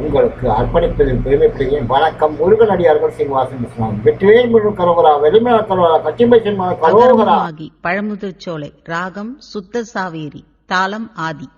உங்களுக்கு அர்ப்பணிப்பதில் பெருமைப்படுகிறேன் வணக்கம். முருகனடியார்கள் சீனிவாசன் இஸ்லாம் வெற்றிவேல் முழு கரோகரா வெளிமல கரோகரா கச்சிம்பை சின்மா கரோகரா. அகரமாகி பழமுதிர்ச்சோலை ராகம் சுத்த சாவேரி தாளம் ஆதி.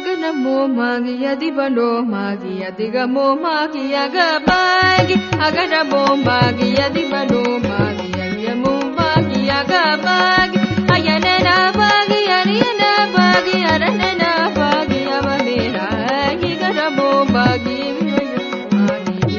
அகரமோமாகி அதிபலோமாகி அதிகமோமாகி அகபாகி. அகரமோமாகி அதிபலோமாகி அகமோமாகி அகபாகி. அயனனாபாகி அரியனாபாகி அரண்டனாபாகி அவமேராகி கரமோமாகி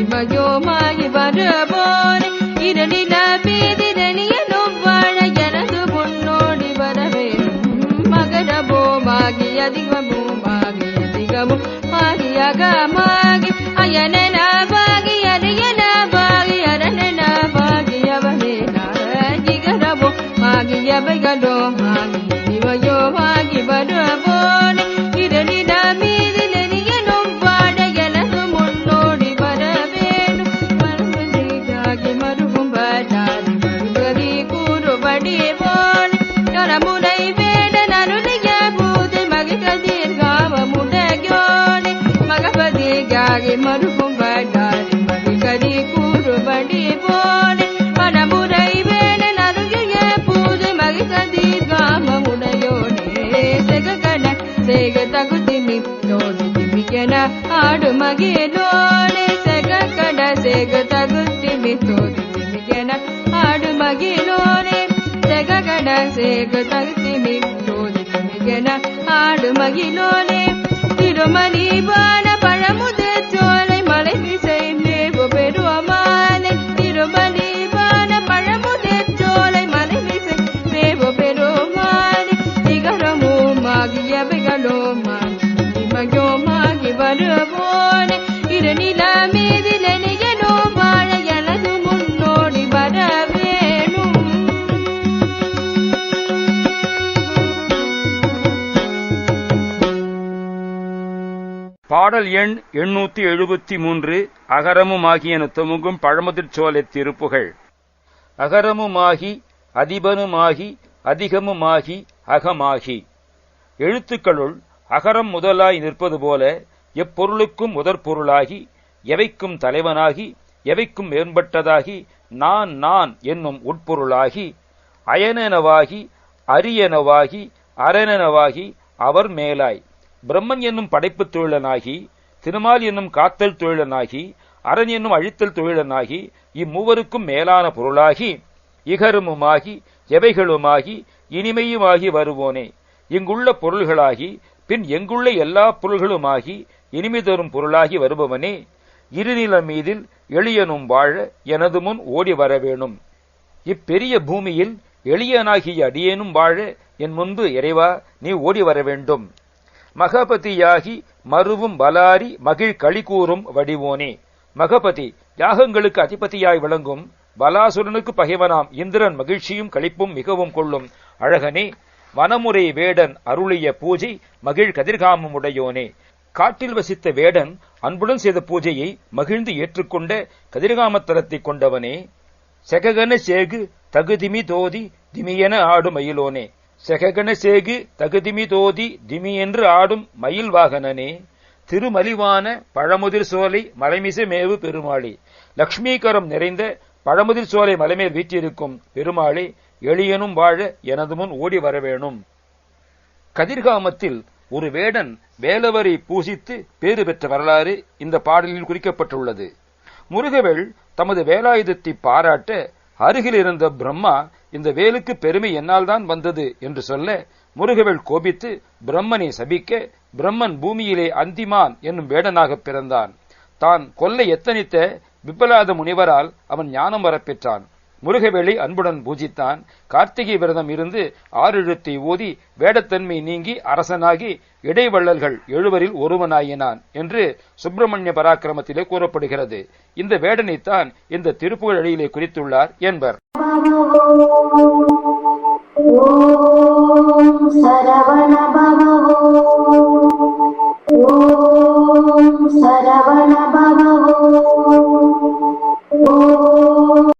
இமயோமாகி வரபோனே இரண்டின அதிகமோ ಗಗಮಾಗಿ ಅಯನನ ಬಾಗಿ ಅರಿಯನ ಬಾಗಿ ಅರನನ ಬಾಗಿಯವನೇ ನಾರಾಜಿಗರವೋ ಮಾಗಿಯ ಬಗಲೋ ಮಾಗಿ ಶಿವಯೋ ಭಾಗಿ ಬರವೋ. மகபதியாகி மறுகும் படாது மகிழ்கதி கூறுபடி போன மனமுறை வேடன் அருளிய பூது மகிழ்கதிர் காமமுடையோனே செககன சேக தகுதி தோது திமிக்கென ஆடு மகிழோனே செக கட சேக தகுதி தோது திமிக்கென ஆடு மகிழோனே செக கட சேக தகுதி தோது திமிக்கென ஆடு மகிழோனே திருமணி பாடல் எண் எண்ணூத்தி எழுபத்தி மூன்று அகரமுமாகியன தொமுகும் பழமுதிர்ச்சோலை திருப்புகள். அகரமுமாகி அதிபனுமாகி அதிகமுமாகி அகமாகி. எழுத்துக்களுள் அகரம் முதலாய் நிற்பது போல எப்பொருளுக்கும் முதற்பொருளாகி எவைக்கும் தலைவனாகி எவைக்கும் மேம்பட்டதாகி நான் நான் என்னும் உட்பொருளாகி அயனெனவாகி அரியனவாகி அரணெனவாகி அவர் மேலாய். பிரம்மன் என்னும் படைப்புத் தொழிலனாகி திருமால் என்னும் காத்தல் தொழிலனாகி அரண் என்னும் அழித்தல் தொழிலனாகி இம்மூவருக்கும் மேலான பொருளாகி இகருமுமாகி எவைகளுமாகி இனிமையுமாகி வருவோனே. இங்குள்ள பொருள்களாகி பின் எங்குள்ள எல்லா பொருள்களுமாகி இனிமை தரும் பொருளாகி வருபவனே இருநில மீதில் எளியனும் வாழ எனது முன் ஓடி வரவேணும் இப்பெரிய பூமியில் எளியனாகிய அடியேனும் வாழ என் முன்பு இறைவா நீ ஓடி வர வேண்டும். மகபதியாகி மருவும் பலாரி மகிழ் களி கூறும் வடிவோனே. மகபதி யாகங்களுக்கு அதிபதியாய் விளங்கும் பலாசுரனுக்கு பகைவனாம் இந்திரன் மகிழ்ச்சியும் களிப்பும் மிகவும் கொள்ளும். அழகனே வனமுறை வேடன் அருளிய பூஜை மகிழ் கதிர்காமமுடையோனே. காட்டில் வசித்த வேடன் அன்புடன் செய்த பூஜையை மகிழ்ந்து ஏற்றுக்கொண்ட கதிர்காமத்தலத்தைக் கொண்டவனே. செககன சேகு தகுதிமி தோதி திமியென ஆடும் மயிலோனே. செககன சேகு தகுதிமி தோதி திமி என்று ஆடும் மயில் வாகனனே. திருமலிவான பழமுதிர் சோலை மலைமிசை மேவு பெருமாளி. லக்ஷ்மீகரம் நிறைந்த பழமுதிர் சோலை மலைமேல் வீற்றிருக்கும் பெருமாளே எளியனும் வாழ எனது முன் ஓடி வரவேணும் கதிர்காமத்தில் ஒரு வேடன் வேலவரை பூசித்து பேறு பெற்ற வரலாறு இந்த பாடலில் குறிக்கப்பட்டுள்ளது. முருகவேள் தமது வேலாயுதத்தை பாராட்ட அருகில் இருந்த பிரம்மா இந்த வேலுக்கு பெருமை என்னால் தான் வந்தது என்று சொல்ல முருகவேள் கோபித்து பிரம்மனை சபிக்க பிரம்மன் பூமியிலே அந்திமான் என்னும் வேடனாக பிறந்தான். தான் கொல்ல எத்தனித்த விப்பலாத முனிவரால் அவன் ஞானம் வரப்பெற்றான். முருகவேளை அன்புடன் பூஜித்தான். கார்த்திகை விரதம் இருந்து ஆறெழுத்தை ஓதி வேடத்தன்மை நீங்கி அரசனாகி இடைவள்ளல்கள் எழுவரில் ஒருவனாயினான் என்று சுப்பிரமணிய பராக்கிரமத்திலே கூறப்படுகிறது. இந்த வேடனைத்தான் இந்த திருப்புகழியிலே குறித்துள்ளார் என்பர். ஓம் சரவண